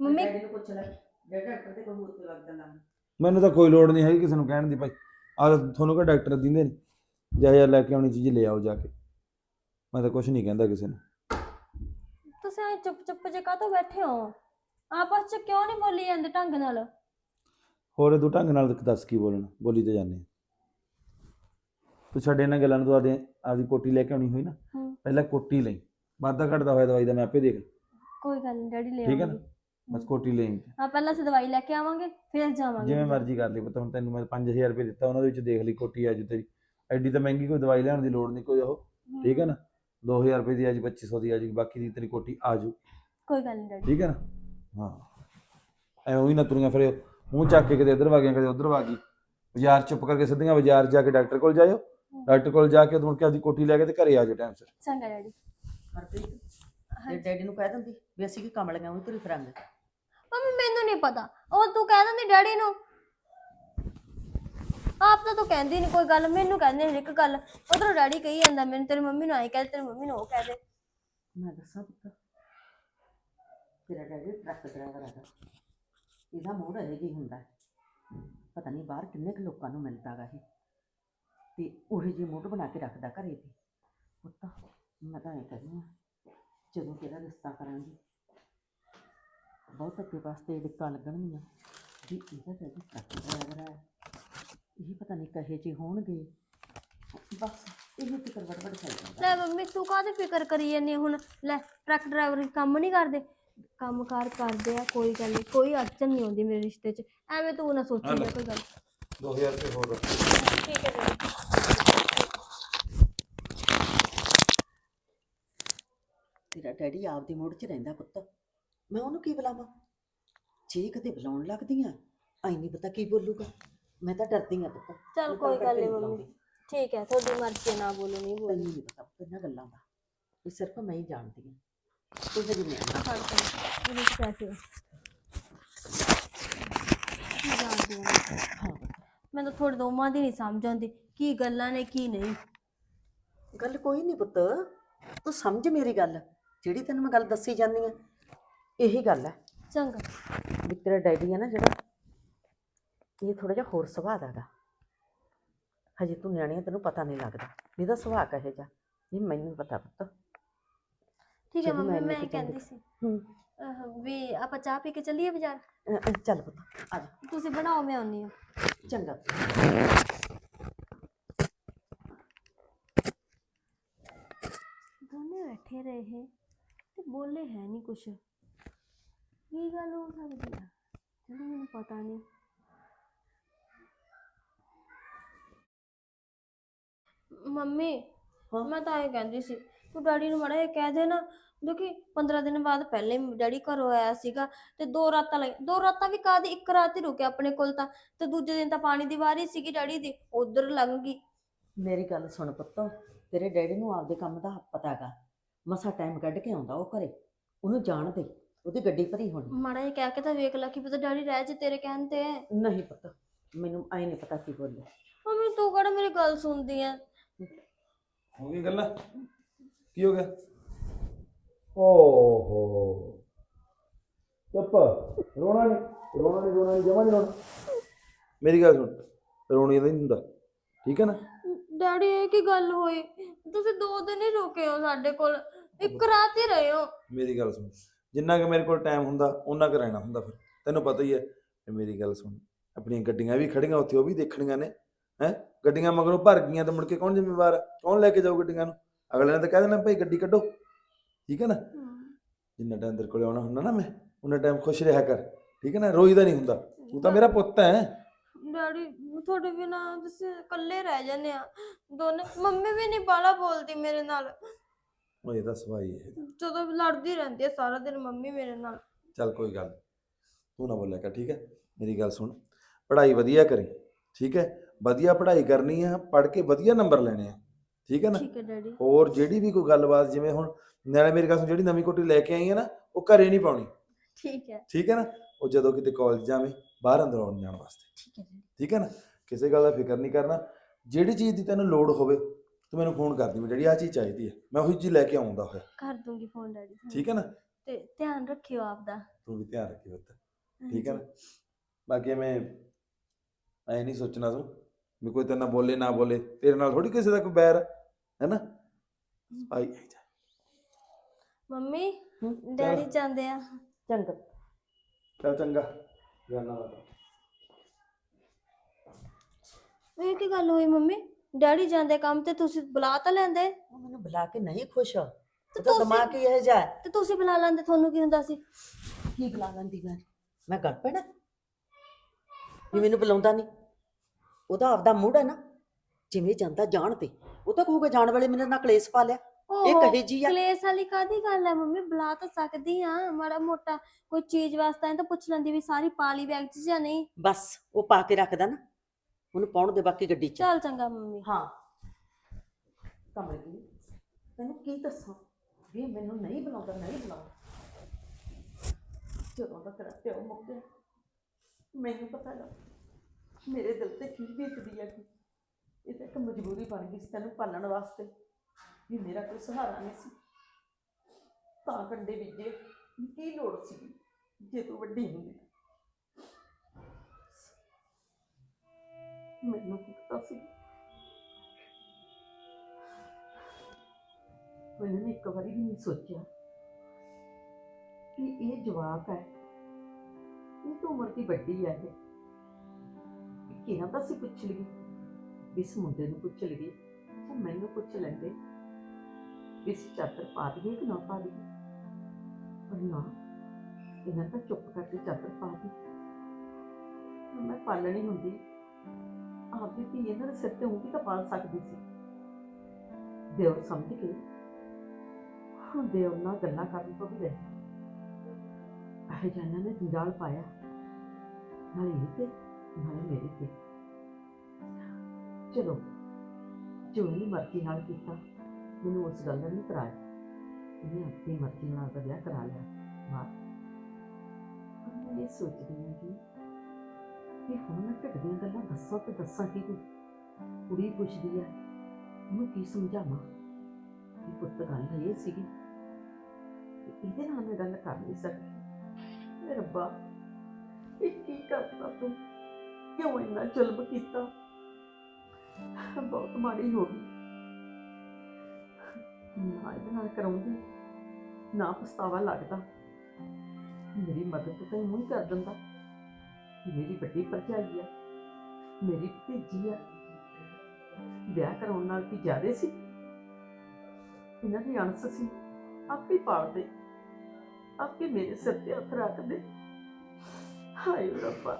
ਮੰਮੀ ਡੈਡੀ ਨੂੰ ਪੁੱਛ ਲੈ ਜੇ ਡਾਕਟਰ ਜਾਂਦਾ ਮੈਨੂੰ ਤਾਂ ਕੋਈ ਲੋੜ ਨਹੀਂ ਹੈਗੀ ਕਿਸੇ ਨੂੰ ਕਹਿਣ ਦੀ ਭਾਈ। ਆ ਤੁਹਾਨੂੰ ਕਾ ਡਾਕਟਰ ਦਿੰਦੇ ਨੇ? ਜਾ ਜਾ ਲੈ ਕੇ ਆਉਣੀ ਚੀਜ਼ ਲੈ ਆਓ ਜਾ ਕੇ। ਮੈਂ ਤਾਂ ਕੁਝ ਨਹੀਂ ਕਹਿੰਦਾ ਕਿਸੇ ਨੂੰ। ਤੁਸੀਂ ਐ ਚੁੱਪ ਚੁੱਪ ਜੇ ਕਾਹਤੋਂ ਬੈਠੇ ਹੋ? ਆਪਸ 'ਚ ਕਿਉਂ ਨਹੀਂ ਬੋਲੀ ਜਾਂਦੇ ਢੰਗ ਨਾਲ? ਹੋਰ ਤੂੰ ਢੰਗ ਨਾਲ ਦੱਸ ਕੀ ਬੋਲਣਾ? ਬੋਲੀ ਤਾਂ ਜਾਂਦੇ ਤੂੰ ਛੱਡ ਇਹਨਾਂ ਗੱਲਾਂ ਨੂੰ ਤੂੰ ਆਦੇ ਆਪਦੀ ਕੋਟੀ ਲੈ ਕੇ ਆਉਣੀ ਹੋਈ ਨਾ। ਪਹਿਲਾਂ ਕੋਟੀ ਲਈ। ਵਾਧਾ ਘਟਦਾ ਹੋਇਆ ਦਵਾਈ ਦਾ ਮੈਂ ਆਪੇ ਦੇਖ ਕੋਈ ਗੱਲ ਨਹੀਂ ਡੈਡੀ ਲੈ ਠੀਕ ਹੈ ਨਾ? ਬਸ ਕੋਟੀ ਲਈ ਆ ਪਹਿਲਾਂ ਅਸੀਂ ਦਵਾਈ ਲੈ ਕੇ ਆਵਾਂਗੇ ਫਿਰ ਜਾਵਾਂਗੇ। ਜਿਵੇਂ ਮਰਜ਼ੀ ਕਰ ਲਈ ਪਤਾ ਹੁਣ ਤੈਨੂੰ ਮੈਂ 5000 ਰੁਪਏ ਦਿੱਤਾ ਉਹਨਾਂ ਦੇ ਵਿੱਚ ਦੇਖ ਲਈ ਕੋਟੀ ਅੱਜ ਤੇਰੀ। ਐਡੀ ਤਾਂ ਮਹਿੰਗੀ ਕੋਈ ਦਵਾਈ ਲੈਣ ਦੀ ਲੋੜ ਨਹੀਂ ਕੋਈ ਉਹ। ਠੀਕ ਹੈ ਨਾ? 2000 ਰੁਪਏ ਦੀ ਅੱਜ 2500 ਦੀ ਅੱਜ ਬਾਕੀ ਦੀ ਤੇਰੀ ਕੋਟੀ ਆ ਜੂ ਕੋਈ ਗੱਲ ਨਹੀਂ ਡੈਡੀ। ਠੀਕ ਹੈ ਨਾ? ਹਾਂ। ਐ ਉਹੀ ਨਾ ਤੁਰੀਆਂ ਫਿਰ ਮੂੰਹ ਚੱਕ ਕੇ ਕਦੇ ਇੱਧਰ ਵਾਗੀਆਂ ਕਦੇ ਉੱਧਰ ਵਾਗੀ ਬਾਜ਼ਾਰ ਚੁੱਪ ਕਰਕੇ ਸਿੱਧੀਆਂ ਬਾਜ਼ਾਰ ਜਾ ਕੇ ਡਾਕਟਰ ਕੋਲ ਜਾਇਓ। ਡਾਕਟਰ ਕੋਲ ਜਾ ਕੇ ਮੁੜ ਕੇ ਆਪਦੀ ਕੋਟੀ ਲੈ ਕੇ ਤੇ ਘਰੇ ਆ ਜਾਓ ਟਾਈਮ ਸਿਰ। ਚੰਗਾ ਡੈਡੀ। ਹਰਪ੍ਰੀਤ ਜੇ ਡੈਡੀ ਨੂੰ ਕਹਿ ਦਿੰਦੀ ਵੀ ਅਸੀਂ ਕੀ ਕੰਮ ਲਗਾਉਂ ਤੁਰੀ ਫਿਰਾਂਗੇ। ਮੰਮੀ ਮੈਨੂੰ ਨਹੀਂ ਪਤਾ। ਉਹ ਤੂੰ ਕਹਿ ਦਿੰਦੀ ਡੈਡੀ ਨੂੰ। ਆਪ ਤਾਂ ਤੂੰ ਕਹਿੰਦੀ ਨਹੀਂ ਕੋਈ ਗੱਲ ਮੈਨੂੰ ਕਹਿੰਦੇ ਹਰ ਇੱਕ ਗੱਲ। ਉਧਰੋਂ ਡੈਡੀ ਕਹੀ ਜਾਂਦਾ ਮੈਨੂੰ ਤੇਰੀ ਮੰਮੀ ਨੂੰ ਆਏ ਕਹਿ ਦੇ, ਤੇਰੀ ਮੰਮੀ ਨੂੰ ਉਹ ਕਹਿ ਦੇ। ਮੈਂ ਦੱਸਾਂ ਪੁੱਤ ਤੇਰਾ ਡੈਡੀ ਟਰੱਕ ਡਰਾਈਵਰ ਹੈਗਾ ਇਹਦਾ ਮੂਡ ਇਹ ਹੀ ਹੁੰਦਾ ਹੈ। ਪਤਾ ਨਹੀਂ ਬਾਹਰ ਕਿੰਨੇ ਕੁ ਲੋਕਾਂ ਨੂੰ ਮਿਲਦਾ ਗਾ ਇਹ। ਤੇ ਉਹੇ ਜਿਹੀ ਮੂਡ ਬਣਾ ਕੇ ਰੱਖਦਾ ਘਰੇ ਤੇ ਪੁੱਤ ਮੈਂ ਤਾਂ ਇਹ ਕਹਿੰਦੀ ਹਾਂ ਜਦੋਂ ਤੇਰਾ ਰਿਸ਼ਤਾ ਕਰਾਂਗੇ ਬਹੁਤ ਅੱਗੇ ਵਾਸਤੇ ਡਿੱਕਾਂ ਲੱਗਣਗੀਆਂ ਵੀ ਇਹਦਾ ਡੈਡੀ ਟਰੱਕ ਡਰਾਈਵਰ ਹੈ। ਇਹ ਪਤਾ ਨਹੀਂ ਕਹੇ ਜਿਹੇ ਹੋਣਗੇ। ਬਸ ਇਹ ਫਿਕਰ ਵੜਵੜ ਜਾਂਦਾ। ਲੈ ਮੰਮੀ ਤੂੰ ਕਾਹਦੀ ਫਿਕਰ ਕਰੀ ਜਾਂਦੀ ਹੁਣ? ਲੈ ਟਰੱਕ ਡਰਾਈਵਰ ਕੰਮ ਨਹੀਂ ਕਰਦੇ? ਕੰਮ ਕਾਰ ਕਰਦੇ ਆ ਕੋਈ ਗੱਲ ਨਹੀਂ ਕੋਈ ਅੜਚਨ ਨਹੀਂ ਆਉਂਦੀ ਮੇਰੇ ਰਿਸ਼ਤੇ 'ਚ। ਐਵੇਂ ਤੂੰ ਨਾ ਸੋਚੀ ਜਾ ਕੋਈ ਗੱਲ। 2000 ਰੁਪਏ ਹੋਰ ਠੀਕ ਹੈ ਡੈਡੀ ਤੇਰਾ ਡੈਡੀ ਆਪਦੀ ਮੋੜ 'ਚ ਰਹਿੰਦਾ ਪੁੱਤ। ਮੈਂ ਉਹਨੂੰ ਕੀ ਬੁਲਾਵਾਂ? ਜੇ ਕਦੇ ਬੁਲਾਉਣ ਲੱਗਦੀ ਆ ਐ ਨਹੀਂ ਪਤਾ ਕੀ ਬੋਲੂਗਾ। ਮੈਂ ਤਾਂ ਡਰਦੀ ਆ ਪੁੱਤ। ਚੱਲ ਮੈਂ ਕੋਈ ਗੱਲ ਨਹੀਂ ਨੀ ਮੰਮੀ। ਠੀਕ ਹੈ ਤੁਹਾਡੀ ਮਰਜ਼ੀ ਹੈ, ਨਾ ਬੋਲੋ ਨਹੀਂ ਬੋਲੋ। ਨਹੀਂ ਪਤਾ ਪੁੱਤ ਇਹਨਾਂ ਗੱਲਾਂ ਦਾ ਇਹ ਸਿਰਫ ਮੈਂ ਹੀ ਜਾਣਦੀ ਆ। ਤੂੰ ਹਜੇ ਨਹੀਂ ਆ ਫੜ ਕੇ ਇਹਦੇ 'ਚ ਪੈਸੇ ਜਾਣਦੀ ਹਾਂ ਮੈਂ। ਹਾਂ। ਮੈਂ ਤਾਂ ਤੁਹਾਡੇ ਦੋਵਾਂ ਦੀ ਨਹੀਂ ਸਮਝ ਆਉਂਦੀ ਕੀ ਗੱਲਾਂ ਨੇ ਕੀ ਨਹੀਂ। ਗੱਲ ਕੋਈ ਨਹੀਂ ਪੁੱਤ। ਤੂੰ ਸਮਝ ਮੇਰੀ ਗੱਲ ਜਿਹੜੀ ਤੈਨੂੰ ਮੈਂ ਗੱਲ ਦੱਸੀ ਜਾਂਦੀ ਆ। ਇਹੀ ਗੱਲ ਹੈ। ਚੰਗਾ। ਵੀ ਤੇਰਾ ਡੈਡੀ ਹੈ ਨਾ ਜਿਹੜਾ ਇਹ ਥੋੜਾ ਜਿਹਾ ਹੋਰ ਸੁਭਾਅ ਦਾ ਗਾ ਹਜੇ ਤੂੰ ਨਿਆਣੀ ਆ, ਤੈਨੂੰ ਪਤਾ ਨਹੀਂ ਲੱਗਦਾ। ਵੀ ਇਹਦਾ ਸੁਭਾਅ ਕਹੇ ਜਾ ਇਹ ਮੈਨੂੰ ਪਤਾ ਪੁੱਤ। ਠੀਕ ਹੈ ਚਲੋ ਮੰਮੀ ਮੈਂ ਮੈਂ ਲੈ ਕੇ ਕਹਿੰਦੀ ਸੀ। ਹੂੰ। ਅਹ, ਵੀ ਆਪਾਂ ਚਾਹ ਪੀ ਕੇ ਚੱਲੀਏ ਬਾਜ਼ਾਰ? ਅ, ਅ, ਚੱਲ ਪੁੱਤ ਆ ਜਾ। ਤੁਸੀਂ ਬਣਾਓ ਮੈਂ ਆਉਣੀ ਆ ਚੰਗਾ। ਦੋਨੇ ਬੈਠੇ ਰਹੇ ਤੇ ਬੋਲੇ ਹੈ ਨਹੀਂ ਕੁਛ। ਕੀ ਗੱਲ ਹੋ ਸਕਦੀ ਆ ਜਿਹੜੀ ਮੈਨੂੰ ਪਤਾ ਨਹੀਂ ਮੰਮੀ ਹਾਂ? ਮੈਂ ਤਾਂ ਇਹ ਕਹਿੰਦੀ ਸੀ ਤੂੰ ਡੈਡੀ ਨੂੰ ਮੜਾ ਇਹ ਕਹਿ ਦੇ ਨਾ ਦੇਖੀ 15 ਦਿਨ ਬਾਅਦ ਪਹਿਲੇ ਡੈਡੀ ਘਰੋਂ ਆਇਆ ਸੀਗਾ ਤੇ ਦੋ ਰਾਤਾਂ ਲਈ ਦੋ ਰਾਤਾਂ ਵੀ ਕਾਦੀ ਇੱਕ ਰਾਤ ਹੀ ਰੁਕਿਆ ਆਪਣੇ ਕੋਲ ਤਾਂ ਤੇ ਦੂਜੇ ਦਿਨ ਤਾਂ ਪਾਣੀ ਦੀ ਵਾਰੀ ਸੀਗੀ ਡੈਡੀ ਦੀ ਉਧਰ ਲੰਘ ਗਈ। ਮੇਰੀ ਗੱਲ ਸੁਣ ਪੁੱਤ ਤੇਰੇ ਡੈਡੀ ਨੂੰ ਆਪਦੇ ਕੰਮ ਦਾ ਪਤਾ ਹੈਗਾ। ਮਸਾ ਟਾਈਮ ਕੱਢ ਕੇ ਆਉਂਦਾ ਉਹ ਘਰੇ ਉਹਨੂੰ ਜਾਣ ਦੇ। ਉਹਦੀ ਗੱਡੀ ਭਰੀ ਹੋਣੀ ਮਾੜਾ ਜਿਹਾ ਕਹਿ ਕੇ ਤਾਂ ਵੇਖ ਲੈ ਕਿ ਪਤਾ ਡੈਡੀ ਰਹਿ ਜੇ ਤੇਰੇ ਕਹਿਣ ਤੇ। ਨਹੀਂ ਪੁੱਤ ਮੈਨੂੰ ਆਈ ਨਹੀਂ ਪਤਾ ਕੀ ਬੋਲੇ ਮੰਮੀ ਤੂੰ ਕਿਹੜਾ ਮੇਰੀ ਗੱਲ ਸੁਣਦੀ ਆ ਹੋ ਗਈ ਗੱਲਾਂ? ਕੀ ਹੋ ਗਿਆ? ਓਹੋ। ਚੁੱਪ ਰੋਣਾ ਨਹੀਂ ਰੋਣਾ ਨਹੀਂ ਰੋਣਾ ਨਹੀਂ ਜਮਾ ਨਹੀਂ ਰੋਣਾ। ਮੇਰੀ ਗੱਲ ਸੁਣ ਰੋਣੀ ਨਹੀਂ ਹੁੰਦਾ ਠੀਕ ਹੈ ਨਾ? ਡੈਡੀ ਇਹ ਕੀ ਗੱਲ ਹੋਈ? ਤੁਸੀਂ ਦੋ ਦਿਨ ਹੀ ਰੁਕੇ ਹੋ ਸਾਡੇ ਕੋਲ ਇੱਕ ਰਾਤ ਹੀ ਰਹੇ ਹੋ। ਮੇਰੀ ਗੱਲ ਸੁਣ ਜਿੰਨਾ ਕਿ ਮੇਰੇ ਕੋਲ ਟਾਈਮ ਹੁੰਦਾ ਉਹਨਾਂ ਕੁ ਰਹਿਣਾ ਹੁੰਦਾ ਫਿਰ। ਤੈਨੂੰ ਪਤਾ ਹੀ ਹੈ ਮੇਰੀ ਗੱਲ ਸੁਣ ਆਪਣੀਆਂ ਗੱਡੀਆਂ ਵੀ ਖੜੀਆਂ ਉੱਥੇ ਉਹ ਵੀ ਦੇਖਣੀਆਂ ਨੇ ਹੈ? ਗੱਡੀਆਂ ਮਗਰੋਂ ਭਰ ਗਈਆਂ ਤੇ ਮੁੜ ਕੇ ਕੌਣ ਜ਼ਿੰਮੇਵਾਰ? ਕੌਣ ਲੈ ਕੇ ਜਾਊ ਗੱਡੀਆਂ ਨੂੰ? ਅਗਲੇ ਨੇ ਤਾਂ ਕਹਿ ਦੇਣਾ ਭਾਈ ਗੱਡੀ ਕੱਢੋ। ਠੀਕ ਹੈ ਨਾ? ਜਿੰਨਾ ਟਾਈਮ ਤੇਰੇ ਕੋਲੇ ਆਉਣਾ ਹੁੰਦਾ ਨਾ ਮੈਂ ਉਹਨਾਂ ਟਾਈਮ ਖੁਸ਼ ਰਿਹਾ ਕਰ। ਠੀਕ ਹੈ ਨਾ? ਰੋਈਦਾ ਨਹੀਂ ਹੁੰਦਾ। ਤੂੰ ਤਾਂ ਮੇਰਾ ਪੁੱਤ ਹੈ। ਡੈਡੀ ਤੁਹਾਡੇ ਬਿਨਾ ਤੁਸੀਂ ਇਕੱਲੇ ਰਹਿ ਜਾਂਦੇ ਆ ਦੋਨੇ ਮੰਮੀ ਵੀ ਨਹੀਂ ਬਾਲਾ ਬੋਲਦੀ ਮੇਰੇ ਨਾਲ। ਉਹ ਇਹਦਾ ਸਵਾਈ ਹੈ। ਜਦੋਂ ਲੜਦੀ ਰਹਿੰਦੀ ਹੈ ਸਾਰਾ ਦਿਨ ਮੰਮੀ ਮੇਰੇ ਨਾਲ। ਚੱਲ ਕੋਈ ਗੱਲ ਨੀ। ਤੂੰ ਨਾ ਬੋਲਿਆ ਕਰ ਠੀਕ ਹੈ? ਮੇਰੀ ਗੱਲ ਸੁਣ ਪੜ੍ਹਾਈ ਵਧੀਆ ਕਰੀ ਠੀਕ ਹੈ? ਵਧੀਆ ਪੜ੍ਹਾਈ ਕਰਨੀ ਆ ਪੜ੍ਹ ਕੇ ਵਧੀਆ ਨੰਬਰ ਲੈਣੇ ਆ ਠੀਕ ਹੈ ਨਾ? ਠੀਕ ਹੈ ਡੈਡੀ। ਹੋਰ ਜਿਹੜੀ ਵੀ ਕੋਈ ਗੱਲਬਾਤ ਜਿਵੇਂ ਹੁਣ ਨਾਲੇ ਮੇਰੀ ਗੱਲ ਸੁਣ ਜਿਹੜੀ ਨਵੀਂ ਕੋਟੀ ਲੈ ਕੇ ਆਈ ਹੈ ਨਾ ਉਹ ਘਰੇ ਨਹੀਂ ਪਾਉਣੀ। ਠੀਕ ਹੈ। ਠੀਕ ਹੈ ਨਾ? ਉਹ ਜਦੋਂ ਕਿਤੇ ਕਾਲਜ ਜਾਵੇਂ ਬਾਹਰ ਅੰਦਰ ਆਉਣ ਜਾਣ ਵਾਸਤੇ। ਠੀਕ ਹੈ ਡੈਡੀ। ਠੀਕ ਹੈ ਨਾ? ਕਿਸੇ ਗੱਲ ਦਾ ਫਿਕਰ ਨਹੀਂ ਕਰਨਾ। ਜਿਹੜੀ ਚੀਜ਼ ਦੀ ਤੈਨੂੰ ਲੋੜ ਹੋਵੇ ਤੂੰ ਮੈਨੂੰ ਫੋਨ ਕਰਦੀ ਵੀ ਜਿਹੜੀ ਆ ਚੀਜ਼ ਚਾਹੀਦੀ ਹੈ ਮੈਂ ਉਹੀ ਚੀਜ਼ ਲੈ ਕੇ ਆਉਂਦਾ ਹੋਇਆ। ਕਰ ਦੂੰਗੀ ਫੋਨ ਡੈਡੀ। ਠੀਕ ਹੈ ਨਾ? ਤੇ ਧਿਆਨ ਰੱਖਿਓ ਆਪਦਾ। ਤੂੰ ਵੀ ਧਿਆਨ ਰੱਖੀ ਬੱਤ ਠੀਕ ਹੈ ਨਾ? ਬਾਕੀ ਮੈਂ ਐ ਨਹੀਂ ਸੋਚਣਾ ਤੂੰ ਵੀ ਕੋਈ ਤੇਰੇ ਨਾਲ ਬੋਲੇ ਨਾ ਬੋਲੇ ਤੇਰੇ ਨਾਲ ਥੋੜੀ ਕਿਸੇ ਦਾ ਕੋਈ ਬੈਰ ਹੈ ਹੈਨਾ ਆਈ ਆਈ ਜਾ। ਮੰਮੀ ਡੈਡੀ ਜਾਂਦੇ ਆ। ਚੰਗਾ। ਚੱਲ ਚੰਗਾ ਜਾਨਾ ਵਾ। ਇਹ ਕੀ ਗੱਲ ਹੋਈ ਮੰਮੀ? ਡੈਡੀ ਜਾਂਦੇ ਕੰਮ ਤੇ ਤੁਸੀਂ ਬੁਲਾ ਤਾਂ ਲੈਂਦੇ? ਉਹ ਮੈਨੂੰ ਬੁਲਾ ਕੇ ਨਹੀਂ ਖੁਸ਼। ਤੇ ਉਹਦਾ ਤੁਸੀਂ- ਦਿਮਾਗ ਹੀ ਇਹ ਜਾ ਤੇ ਤੁਸੀਂ ਬੁਲਾ ਲੈਂਦੇ ਤੁਹਾਨੂੰ ਕੀ ਹੁੰਦਾ ਸੀ? ਕੀ ਬੁਲਾ ਲੈਂਦੀ ਮੈਂ? ਮੈਂ ਗੱਲ ਪੈਣਾ ਵੀ ਮੈਨੂੰ ਬੁਲਾਉਂਦਾ ਨਹੀਂ। ਉਹਦਾ ਆਪਦਾ ਮੂਡ ਹੈ ਨਾ। ਜਿਵੇਂ ਜਾਂਦਾ ਜਾਣ ਤੇ। ਉਹ ਤਾਂ ਕਹੂਗਾ ਜਾਣ ਵਾਲੇ ਮੇਰੇ ਨਾਲ ਕਲੇਸ਼ ਪਾ ਲਿਆ। ਇਹ ਓਹੋ, ਕਹੇ ਜੀ ਆ। ਕਲੇਸ਼ ਵਾਲੀ ਕਾਦੀ ਗੱਲ ਹੈ ਮੰਮੀ? ਬੁਲਾ ਤਾਂ ਸਕਦੀ ਆ। ਮਾੜਾ ਮੋਟਾ ਕੋਈ ਚੀਜ਼ ਵਾਸਤੇ ਐਂ ਤਾਂ ਪੁੱਛ ਲੈਂਦੀ ਵੀ ਸਾਰੀ ਪਾਲੀ ਬੈਗ 'ਚ ਜਾਂ ਨਹੀਂ? ਬਸ ਉਹ ਪਾ ਕੇ ਰੱਖਦਾ ਨਾ। ਉਹਨੂੰ ਪਾਉਣ ਦੇ ਬਾਕੀ ਗੱਡੀ 'ਚ। ਚੱਲ ਚੰਗਾ ਮੰਮੀ। ਹਾਂ। ਕਮਲ ਜੀ ਤੈਨੂੰ ਕੀ ਦੱਸਾਂ? ਵੀ ਇਹ ਮੈਨੂੰ ਨਹੀਂ ਬੁਲਾਉਂਦਾ ਨਹੀਂ ਬੁਲਾਉਂਦਾ। ਜਦੋਂ ਦਾ ਤੇਰਾ ਪਿਓ ਮੁੱਕ ਗਿਆ ਮੈਨੂੰ ਪਤਾ ਲੱਗ ਮੇਰੇ ਦਿਲ ਤੇ ਕੀ ਬੀਤਦੀ ਹੈ ਕਿ ਇਹ ਤਾਂ ਇੱਕ ਮਜਬੂਰੀ ਬਣ ਗਈ ਸੀ ਤੈਨੂੰ ਪਾਲਣ ਵਾਸਤੇ। ਵੀ ਮੇਰਾ ਕੋਈ ਸਹਾਰਾ ਨਹੀਂ ਸੀ। ਤਾਂ ਕੰਡੇ ਵਿਜੇ ਵੀ ਕੀ ਲੋੜ ਸੀ? ਜੇ ਤੂੰ ਵੱਡੀ ਹੁੰਦੀ ਮੈਨੂੰ ਕੀ ਪਤਾ ਸੀ। ਮੈਨੂੰ ਨਾ ਇੱਕ ਵਾਰੀ ਵੀ ਨਹੀਂ ਸੋਚਿਆ ਕਿ ਇਹ ਜਵਾਬ ਹੈ। ਇਹ ਤਾਂ ਉਮਰ ਦੀ ਵੱਡੀ ਹੈ ਇਹ। ਕਿਹਨਾਂ ਦਾ ਸੀ ਪੁੱਛ ਲਈ ਇਸ ਮੁੰਡੇ ਨੂੰ ਪੁੱਛ ਲਈ ਤਾਂ ਮੈਨੂੰ ਪੁੱਛ ਲੈਂਦੇ। ਇਸ ਚਾਦਰ ਪਾ ਦਈਏ ਕਿ ਨਾ ਪਾ ਦਈਏ? ਪਰ ਨਾ, ਇਹਨਾਂ ਤਾਂ ਚੁੱਪ ਕਰਕੇ ਚਾਦਰ ਪਾ ਦਿੱਤੀ। ਮੈਂ ਪਾਲਣੀ ਹੁੰਦੀ। ਆਪਦੀ ਧੀ ਇਹਨਾਂ ਦੇ ਸਿਰ ਤੇ ਉਹ ਤਾਂ ਪਾਲ ਸਕਦੀ ਸੀ। ਦਿਓ ਸਮਝ ਕੇ ਹੁਣ ਦਿਓ ਨਾਲ ਗੱਲਾਂ ਕਰਨ ਤੋਂ ਵੀ ਰਹੇ ਇਹ ਜਾਨਾਂ ਨੇ ਜੰਜਾਲ ਪਾਇਆ। ਨਾਲੇ ਇਹ ਤੇ, ਨਾਲੇ ਮੇਰੇ ਤੇ। ਚਲੋ ਜੋ ਇਹਨੇ ਮਰਜ਼ੀ ਨਾਲ ਕੀਤਾ, ਮੈਨੂੰ ਉਸ ਗੱਲ ਦਾ ਨਹੀਂ ਕਰਾਇਆ। ਇਹਨੇ ਆਪਣੀ ਮਰਜ਼ੀ ਨਾਲ ਤਾਂ ਵਿਆਹ ਕਰਾ ਲਿਆ। ਬਾਤ ਮੈਂ ਇਹ ਸੋਚਦੀ ਹਾਂ ਕਿ ਕਿ ਹੁਣ ਮੈਂ ਢਿੱਡ ਦੀਆਂ ਗੱਲਾਂ ਦੱਸਾਂ ਤੇ ਦੱਸਾਂ ਕੀ ਤੂੰ ਕੁੜੀ ਪੁੱਛਦੀ ਹੈ ਉਹਨੂੰ ਕੀ ਸਮਝਾਵਾਂ? ਕਿ ਪੁੱਤ ਗੱਲ ਇਹ ਸੀਗੀ। ਕਿ ਇਹਦੇ ਨਾਲ ਮੈਂ ਗੱਲ ਕਰ ਨਹੀਂ ਸਕਦੀ। ਮੇਰੇ ਰੱਬਾ, ਇਹ ਕੀ ਕਰਤਾ ਤੂੰ? ਕਿਉਂ ਇੰਨਾ ਜ਼ੁਲਮ ਕੀਤਾ? ਬਹੁਤ ਮਾੜੀ ਹੋ ਗਈ। ਨਾ ਇਹਦੇ ਨਾਲ ਕਰਾਉਂਦੀ, ਨਾ ਪਛਤਾਵਾ ਲੱਗਦਾ। ਮੇਰੀ ਮਦਦ ਤਾਂ ਇਹ ਕਰ ਦਿੰਦਾ। ਮੇਰੀ ਵੱਡੀ ਭਰਜਾਈ ਆ ਮੇਰੀ ਭਤੀਜੀ ਆ ਵਿਆਹ ਕਰਾਉਣ ਨਾਲ ਕੀ ਜ਼ਿਆਦੇ ਸੀ? ਇਹਨਾਂ ਦੀ ਅਣਸ ਸੀ, ਆਪੇ ਪਾਲਦੇ, ਆਪੇ ਮੇਰੇ ਸਿਰ ਤੇ ਹੱਥ ਰੱਖਦੇ। ਹਾਏ ਰੱਬਾ